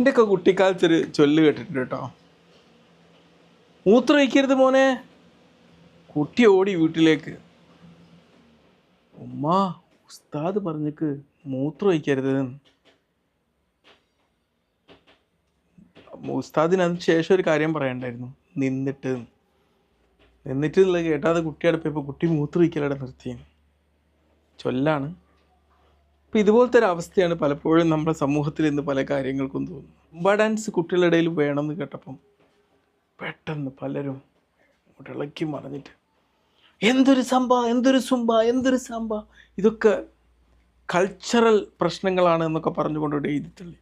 എന്റെയൊക്കെ കുട്ടിക്കാലത്തൊരു ചൊല്ല് കേട്ടിട്ടുണ്ട് കേട്ടോ. മൂത്രം ഒഴിക്കരുത് മോനെ. കുട്ടി ഓടി വീട്ടിലേക്ക്. ഉമ്മ ഉസ്താദ് പറഞ്ഞിക്ക് മൂത്രം ഒഴിക്കരുത് ഉസ്താദിന് അതിന് ശേഷം ഒരു കാര്യം പറയണ്ടായിരുന്നു. നിന്നിട്ട്. നിന്നിട്ട് എന്നുള്ളത് കേട്ടാതെ കുട്ടി അടുപ്പപ്പോൾ കുട്ടി മൂത്രം ഒഴിക്കലവിടെ നിർത്തി. ചൊല്ലാണ്. അപ്പം ഇതുപോലത്തെ ഒരു അവസ്ഥയാണ് പലപ്പോഴും നമ്മുടെ സമൂഹത്തിൽ ഇന്ന് പല കാര്യങ്ങൾക്കും തോന്നുന്നത്. ഡാൻസ് കുട്ടികളുടെ ഇടയിൽ വേണമെന്ന് കേട്ടപ്പം പെട്ടെന്ന് പലരും ഇളക്കി മറിഞ്ഞിട്ട് എന്തൊരു സംഭ എന്തൊരു സുംബ എന്തൊരു സംഭ? ഇതൊക്കെ കൾച്ചറൽ പ്രശ്നങ്ങളാണ് എന്നൊക്കെ പറഞ്ഞുകൊണ്ട് എഴുതിയിട്ടുള്ളത്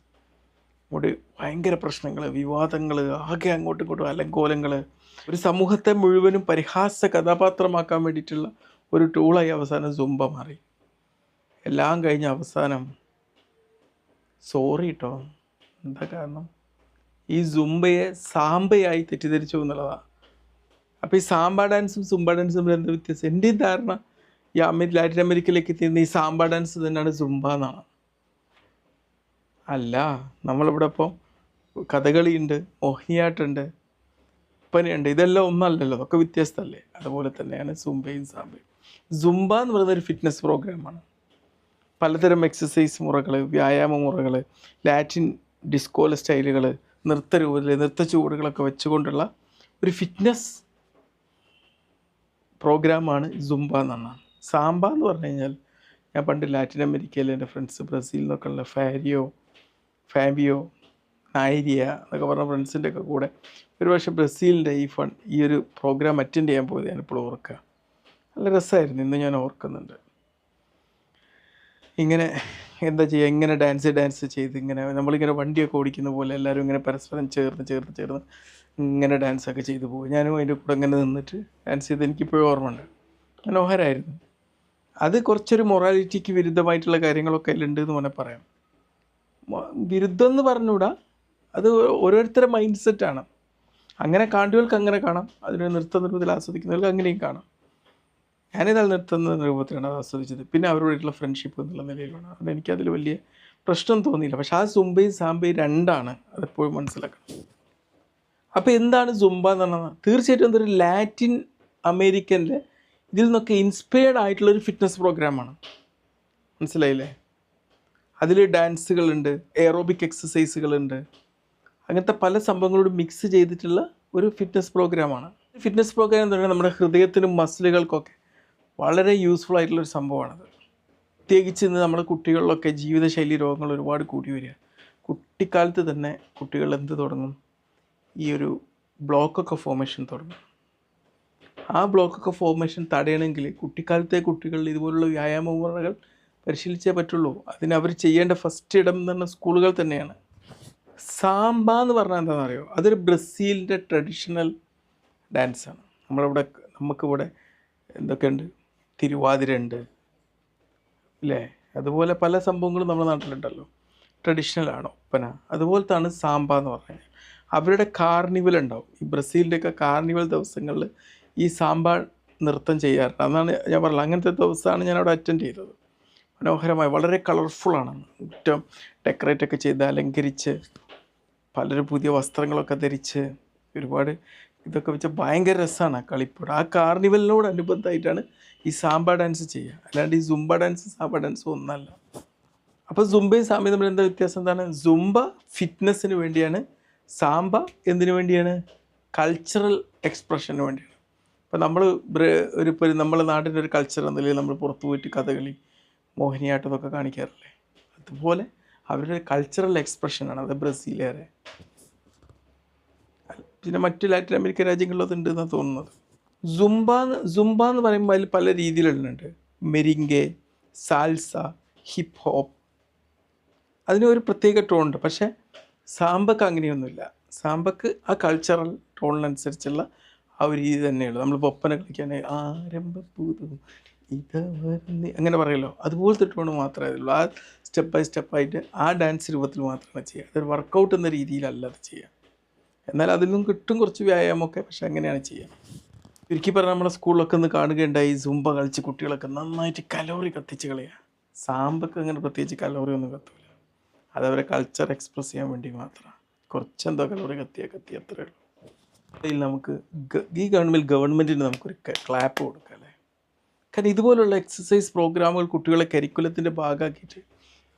നമ്മുടെ ഭയങ്കര പ്രശ്നങ്ങൾ വിവാദങ്ങൾ ആകെ അങ്ങോട്ടും ഇങ്ങോട്ടും അലങ്കോലങ്ങൾ. ഒരു സമൂഹത്തെ മുഴുവനും പരിഹാസ കഥാപാത്രമാക്കാൻ വേണ്ടിയിട്ടുള്ള ഒരു ടൂളായി അവസാനം സുംബ മാറി. എല്ലാം കഴിഞ്ഞ അവസാനം. സോറി കേട്ടോ എന്താ കാരണം? ഈ സുംബയെ സാമ്പയായി തെറ്റിദ്ധരിച്ചു എന്നുള്ളതാണ് അപ്പോൾ ഈ സാമ്പ ഡാൻസും സുംബ ഡാൻസും എന്താ വ്യത്യാസം? എന്റെ ധാരണ ഈ അമേരി ലാറ്റിൻ അമേരിക്കയിലേക്ക് എത്തിയിരുന്ന ഈ സാമ്പ ഡാൻസ് തന്നെയാണ് സുംബ എന്നാണ്. അല്ല നമ്മളിവിടെ ഇപ്പോൾ കഥകളിയുണ്ട് മോഹിനിയാട്ടുണ്ട് ഉപ്പനയുണ്ട് ഇതെല്ലാം ഒന്നല്ലല്ലോ അതൊക്കെ വ്യത്യസ്തമല്ലേ? അതുപോലെ തന്നെയാണ് സുംബയും സാമ്പയും. സുംബ എന്ന് പറയുന്ന ഒരു ഫിറ്റ്നസ് പ്രോഗ്രാമാണ് പലതരം എക്സസൈസ് മുറകൾ വ്യായാമ മുറകൾ ലാറ്റിൻ ഡിസ്കോല സ്റ്റൈലുകൾ നൃത്ത രൂപത്തിൽ നൃത്ത ചുവടുകളൊക്കെ വെച്ചുകൊണ്ടുള്ള ഒരു ഫിറ്റ്നസ് പ്രോഗ്രാമാണ് സുംബ എന്നാണ്. സാമ്പ എന്ന് പറഞ്ഞു കഴിഞ്ഞാൽ ഞാൻ പണ്ട് ലാറ്റിൻ അമേരിക്കയിൽ എന്റെ ഫ്രണ്ട്സ് ബ്രസീലിൽ നിന്നൊക്കെ ഉള്ള ഫാരിയോ ഫാബിയോ നൈരിയ എന്നൊക്കെ പറഞ്ഞ ഫ്രണ്ട്സിന്റെ ഒക്കെ കൂടെ ഒരു പക്ഷേ ബ്രസീലിന്റെ ഈ ഫൺ ഈ ഒരു പ്രോഗ്രാം അറ്റൻഡ് ചെയ്യാൻ പോയത് ഞാനിപ്പോൾ ഓർക്കുക നല്ല രസമായിരുന്നു ഇന്ന് ഞാൻ ഓർക്കുന്നുണ്ട്. ഇങ്ങനെ എന്താ ചെയ്യുക ഇങ്ങനെ ഡാൻസ് ഡാൻസ് ചെയ്ത് ഇങ്ങനെ നമ്മളിങ്ങനെ വണ്ടിയൊക്കെ ഓടിക്കുന്ന പോലെ എല്ലാവരും ഇങ്ങനെ പരസ്പരം ചേർന്ന് ചേർന്ന് ചേർന്ന് ഇങ്ങനെ ഡാൻസൊക്കെ ചെയ്ത് പോകും. ഞാനും അതിന്റെ കൂടെ ഇങ്ങനെ നിന്നിട്ട് ഡാൻസ് ചെയ്ത് എനിക്കിപ്പോഴും ഓർമ്മയുണ്ട്. മനോഹരമായിരുന്നു അത് കുറച്ചൊരു മൊറാലിറ്റിക്ക് വിരുദ്ധമായിട്ടുള്ള കാര്യങ്ങളൊക്കെ അതിലുണ്ട് എന്ന് വേണേൽ പറയാം. വിരുദ്ധം എന്ന് പറഞ്ഞുകൂടാ അത് ഓരോരുത്തരുടെ മൈൻഡ് സെറ്റാണ് അങ്ങനെ കാണ്ടുകൾക്ക് അങ്ങനെ കാണാം. അതിന് നൃത്ത നിർമ്മത്തിൽ ആസ്വദിക്കുന്നവർക്ക് അങ്ങനെയും കാണാം. ഞാനിതാ നിർത്തുന്ന രൂപത്തിലാണ് അത് ആസ്വദിച്ചത്. പിന്നെ അവരോടായിട്ടുള്ള ഫ്രണ്ട്ഷിപ്പ് എന്നുള്ള നിലയിലാണ്. അതുകൊണ്ട് എനിക്കതിൽ വലിയ പ്രശ്നം തോന്നിയില്ല. പക്ഷെ ആ സുംബയും സാമ്പയും രണ്ടാണ് അതെപ്പോഴും മനസ്സിലാക്കണം. അപ്പോൾ എന്താണ് സുംബ എന്ന് പറഞ്ഞാൽ തീർച്ചയായിട്ടും എന്തൊരു ലാറ്റിൻ അമേരിക്കന്റെ ഇതിൽ നിന്നൊക്കെ ഇൻസ്പയർഡ് ആയിട്ടുള്ളൊരു ഫിറ്റ്നസ് പ്രോഗ്രാമാണ് മനസ്സിലായില്ലേ? അതിൽ ഡാൻസുകളുണ്ട് എയറോബിക് എക്സസൈസുകളുണ്ട് അങ്ങനത്തെ പല സംഭവങ്ങളോട് മിക്സ് ചെയ്തിട്ടുള്ള ഒരു ഫിറ്റ്നസ് പ്രോഗ്രാമാണ് ഫിറ്റ്നസ് പ്രോഗ്രാം എന്ന് പറഞ്ഞാൽ നമ്മുടെ ഹൃദയത്തിനും മസിലുകൾക്കൊക്കെ വളരെ യൂസ്ഫുൾ ആയിട്ടുള്ളൊരു സംഭവമാണത്. പ്രത്യേകിച്ച് ഇന്ന് നമ്മുടെ കുട്ടികളിലൊക്കെ ജീവിതശൈലി രോഗങ്ങൾ ഒരുപാട് കൂടി വരിക. കുട്ടിക്കാലത്ത് തന്നെ കുട്ടികൾ എന്ത് തുടങ്ങും? ഈ ഒരു ബ്ലോക്കൊക്കെ ഫോർമേഷൻ തുടങ്ങും. ആ ബ്ലോക്കൊക്കെ ഫോർമേഷൻ തടയണമെങ്കിൽ കുട്ടിക്കാലത്തെ കുട്ടികൾ ഇതുപോലുള്ള വ്യായാമ മുറകൾ പരിശീലിച്ചേ പറ്റുള്ളൂ. അതിന് അവർ ചെയ്യേണ്ട ഫസ്റ്റ് ഇടം എന്ന് പറഞ്ഞ സ്കൂളുകൾ തന്നെയാണ്. സാമ്പ എന്ന് പറഞ്ഞാൽ എന്താണെന്ന് അറിയോ അതൊരു ബ്രസീലിന്റെ ട്രഡീഷണൽ ഡാൻസാണ് നമ്മളിവിടെ നമുക്കിവിടെ എന്തൊക്കെയുണ്ട്? തിരുവാതിര അല്ലേ അതുപോലെ പല സംഭവങ്ങളും നമ്മുടെ നാട്ടിലുണ്ടല്ലോ. ട്രഡീഷണൽ ആണ്? ഒപ്പന അതുപോലത്താണ് സാമ്പ എന്ന് പറഞ്ഞാൽ അവരുടെ കാർണിവൽ ഉണ്ടാവും. ഈ ബ്രസീലിന്റെയൊക്കെ കാർണിവൽ ദിവസങ്ങളിൽ ഈ സാമ്പ നൃത്തം ചെയ്യാറുണ്ട്. അതാണ് ഞാൻ പറഞ്ഞത്. അങ്ങനത്തെ ദിവസമാണ് ഞാൻ അവിടെ അറ്റൻഡ് ചെയ്തത്. മനോഹരമായി വളരെ കളർഫുള്ളാണ് ഏറ്റവും ഡെക്കറേറ്റ് ഒക്കെ ചെയ്ത് അലങ്കരിച്ച് പലരും പുതിയ വസ്ത്രങ്ങളൊക്കെ ധരിച്ച് ഒരുപാട് ഇതൊക്കെ വെച്ച് ഭയങ്കര രസമാണ് കളിപ്പൂട് ആ കാർണിവലിനോട് അനുബന്ധമായിട്ടാണ് ഈ സാമ്പ ഡാൻസ് ചെയ്യുക അല്ലാണ്ട് ഈ സുംബ ഡാൻസ് സാമ്പ ഡാൻസ് ഒന്നല്ല. അപ്പോൾ സുംബയും സാമ്പയും തമ്മിൽ എന്താ വ്യത്യാസം? എന്താണ്? സുംബ ഫിറ്റ്നസ്സിന് വേണ്ടിയാണ് സാമ്പ എന്തിനു വേണ്ടിയാണ്? കൾച്ചറൽ എക്സ്പ്രഷന് വേണ്ടിയാണ്. ഇപ്പോൾ നമ്മൾ ഒരു ഇപ്പോൾ നമ്മളെ നാടിന്റെ ഒരു കൾച്ചർ എന്ന നിലയിൽ നമ്മൾ പുറത്തു പോയിട്ട് കഥകളി മോഹിനിയാട്ടം ഒക്കെ കാണിക്കാറില്ലേ? അതുപോലെ അവരുടെ കൾച്ചറൽ എക്സ്പ്രഷനാണ് അത് ബ്രസീലുകാരെ പിന്നെ മറ്റ് ലാറ്റിൻ അമേരിക്കൻ രാജ്യങ്ങളിലും ഉണ്ടെന്നാണ് തോന്നുന്നത്. സുംബ സുംബ എന്ന് പറയുമ്പോൾ അതിൽ പല രീതിയിലുണ്ട്. മെരിങ്കെ സാൽസ ഹിപ്പ് ഹോപ്പ് അതിന് ഒരു പ്രത്യേക ടോൺ ഉണ്ട്. പക്ഷേ സാമ്പക്ക് അങ്ങനെയൊന്നുമില്ല. സാമ്പക്ക് ആ കൾച്ചറൽ ടോണിനനുസരിച്ചുള്ള ആ ഒരു രീതി തന്നെയുള്ളൂ. നമ്മൾ ഒപ്പന കളിക്കാൻ ആരംഭപ്പൂതും ഇത് അങ്ങനെ പറയല്ലോ. അതുപോലത്തെ ടോണ് മാത്രമേ ഉള്ളൂ. ആ സ്റ്റെപ്പ് ബൈ സ്റ്റെപ്പായിട്ട് ആ ഡാൻസ് രൂപത്തിൽ മാത്രമാണ് ചെയ്യുക. അതൊരു വർക്കൗട്ട് എന്ന രീതിയിലല്ല അത് ചെയ്യുക. എന്നാൽ അതിൽ നിന്നും കിട്ടും കുറച്ച് വ്യായാമമൊക്കെ പക്ഷെ അങ്ങനെയാണ് ചെയ്യുക. ചുരുക്കി പറഞ്ഞാൽ നമ്മുടെ സ്കൂളിലൊക്കെ ഒന്ന് കാണുകയുണ്ടായി. സുംബ കളിച്ച് കുട്ടികളൊക്കെ നന്നായിട്ട് കലോറി കത്തിച്ച് കളയുക സാമ്പക്ക് അങ്ങനെ പ്രത്യേകിച്ച് കലോറി ഒന്നും കത്തൂല. അതവരെ കൾച്ചർ എക്സ്പ്രസ് ചെയ്യാൻ വേണ്ടി മാത്രമാണ് കുറച്ചെന്തോ കലോറി കത്തിയ കത്തി അത്രേ ഉള്ളൂ. ഇതിൽ നമുക്ക് ഈ ഗവൺമെന്റ് ഗവൺമെന്റിന് നമുക്കൊരു ക്ലാപ്പ് കൊടുക്കാം അല്ലേ? കാരണം ഇതുപോലുള്ള എക്സസൈസ് പ്രോഗ്രാമുകൾ കുട്ടികളെ കരിക്കുലത്തിന്റെ ഭാഗമാക്കിയിട്ട്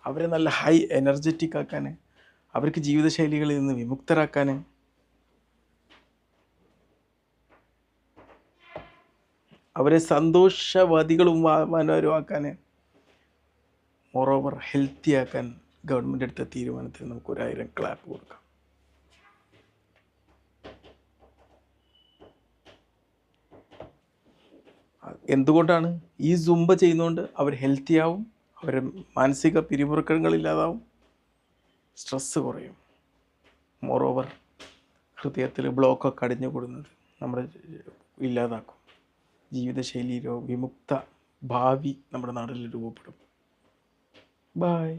അവരെ നല്ല ഹൈ എനർജറ്റിക് ആക്കാൻ അവർക്ക് ജീവിതശൈലികളിൽ നിന്ന് വിമുക്തരാക്കാൻ അവരെ സന്തോഷവാദികളും മനോഹരമാക്കാൻ മോറോവർ ഹെൽത്തി ആക്കാൻ ഗവൺമെന്റ് എടുത്ത തീരുമാനത്തിന് നമുക്ക് ഒരായിരം ക്ലാപ്പ് കൊടുക്കാം. എന്തുകൊണ്ടാണ് ഈ സുംബ ചെയ്യുന്നതുകൊണ്ട് അവർ ഹെൽത്തി ആവും അവർ മാനസിക പിരിമുറുക്കങ്ങളില്ലാതാവും സ്ട്രെസ്സ് കുറയും. മോറോവർ ഹൃദയത്തിൽ ബ്ലോക്കൊക്കെ അടിഞ്ഞു കൂടുന്നത് നമ്മുടെ ഇല്ലാതാക്കും. ജീവിതശൈലി വിമുക്ത ഭാവി നമ്മുടെ നാട്ടിൽ രൂപപ്പെടും. ബായ്